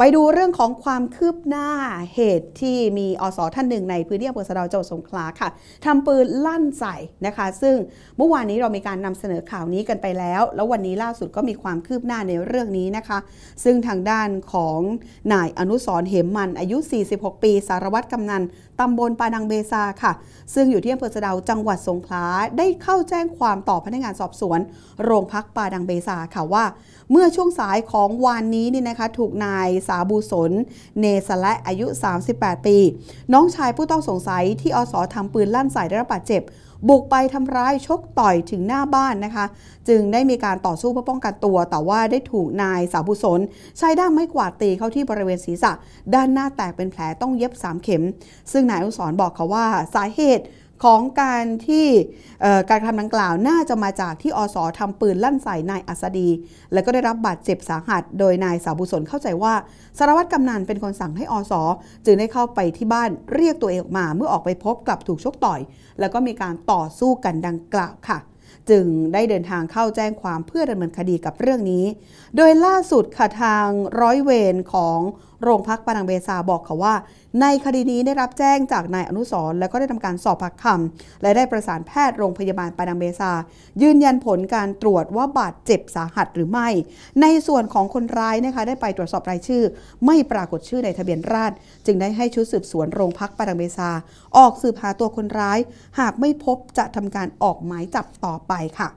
ไปดูเรื่องของความคืบหน้าเหตุที่มีอสท่านหนึ่งในพื้นที่อำเภอสะดาวจังหวัดสงขลาค่ะทำปืนลั่นใส่นะคะ ซึ่งเมื่อวานนี้เรามีการนำเสนอข่าวนี้กันไปแล้ว แล้ววันนี้ล่าสุดก็มีความคืบหน้าในเรื่องนี้นะคะ ซึ่งทางด้านของนายอนุสรเหมมันอายุ 46 ปี สารวัตรกำนันตำบลปานังเบซาค่ะ ซึ่งอยู่ที่อำเภอสะดาวจังหวัดสงขลาได้เข้าแจ้งความต่อพนักงานสอบสวน โรงพักปาดังเบซาค่ะว่า เมื่อช่วงสายของวานนี้นี่นะคะ ถูกนายสาบูสน เนสละอายุ 38 ปี น้องชายผู้ต้องสงสัยที่อสทำปืนลั่นใส่ได้รับบาดเจ็บ บุกไปทำร้ายชกต่อยถึงหน้าบ้านนะคะ จึงได้มีการต่อสู้เพื่อป้องกันตัว แต่ว่าได้ถูกนายสาบุสนใช้ด้ามไม้กวาดตีเข้าที่บริเวณศีรษะ ด้านหน้าแตกเป็นแผลต้องเย็บ 3 เข็ม ซึ่งนายอุสรบอกเขาว่าสาเหตุ ของการที่การทำดังกล่าวน่าจะมาจากที่อสทำปืนลั่นใส่นายอัสดี และก็ได้รับบาดเจ็บสาหัส โดยนายสาบุสนเข้าใจว่าสารวัตรกำนันเป็นคนสั่งให้อสจึงได้เข้าไปที่บ้านเรียกตัวเองออกมา เมื่อออกไปพบกลับถูกชกต่อย แล้วก็มีการต่อสู้กันดังกล่าวค่ะ จึงได้เดินทางเข้าแจ้งความเพื่อดำเนินคดีกับเรื่องนี้ โดยล่าสุดค่ะทางร้อยเวรของโรงพักปานังเบซาบอกเขาว่า ในคดีนี้ได้รับแจ้งจากนายอนุสรและก็ได้ทำการสอบปากคำและได้ประสานแพทย์โรงพยาบาลปานังเบซา ยืนยันผลการตรวจว่าบาดเจ็บสาหัสหรือไม่ ในส่วนของคนร้ายนะคะได้ไปตรวจสอบรายชื่อ ไม่ปรากฏชื่อในทะเบียนราษฎรจึงได้ให้ชุดสืบสวนโรงพักปานังเบซา ออกสืบหาตัวคนร้าย หากไม่พบจะทำการออกหมายจับต่อไปค่ะ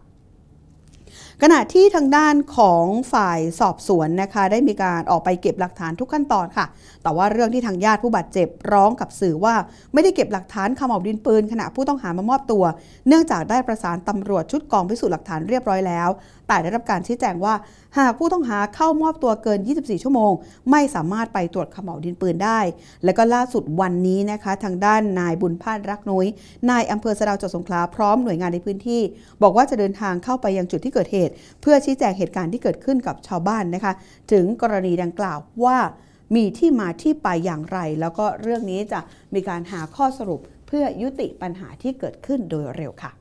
ขณะที่ทางด้านของฝ่ายสอบสวนนะคะได้มีการออกไปเก็บหลักฐานทุกขั้นตอนค่ะ แต่ว่าเรื่องที่ทางญาติผู้บาดเจ็บร้องกับสื่อว่า ไม่ได้เก็บหลักฐานขม่าวดินปืนขณะผู้ต้องหามามอบตัว เนื่องจากได้ประสานตำรวจชุดกองพิสูจน์หลักฐานเรียบร้อยแล้ว แต่ได้รับการชี้แจงว่า หากผู้ต้องหาเข้ามอบตัวเกิน 24 ชั่วโมง ไม่สามารถไปตรวจขม่าวดินปืนได้ และก็ล่าสุดวันนี้นะคะ ทางด้านนายบุญพานรักนุ้ยนายอำเภอสะดาวจังหวัดสงขลาพร้อมหน่วยงานในพื้นที่ บอกว่าจะเดินทางเข้าไปยังจุดที่เกิดกิดเหตุ เพื่อชี้แจงเหตุการณ์ที่เกิดขึ้นกับชาวบ้านนะคะ ถึงกรณีดังกล่าวว่ามีที่มาที่ไปอย่างไร แล้วก็เรื่องนี้จะมีการหาข้อสรุปเพื่อยุติปัญหาที่เกิดขึ้นโดยเร็วค่ะ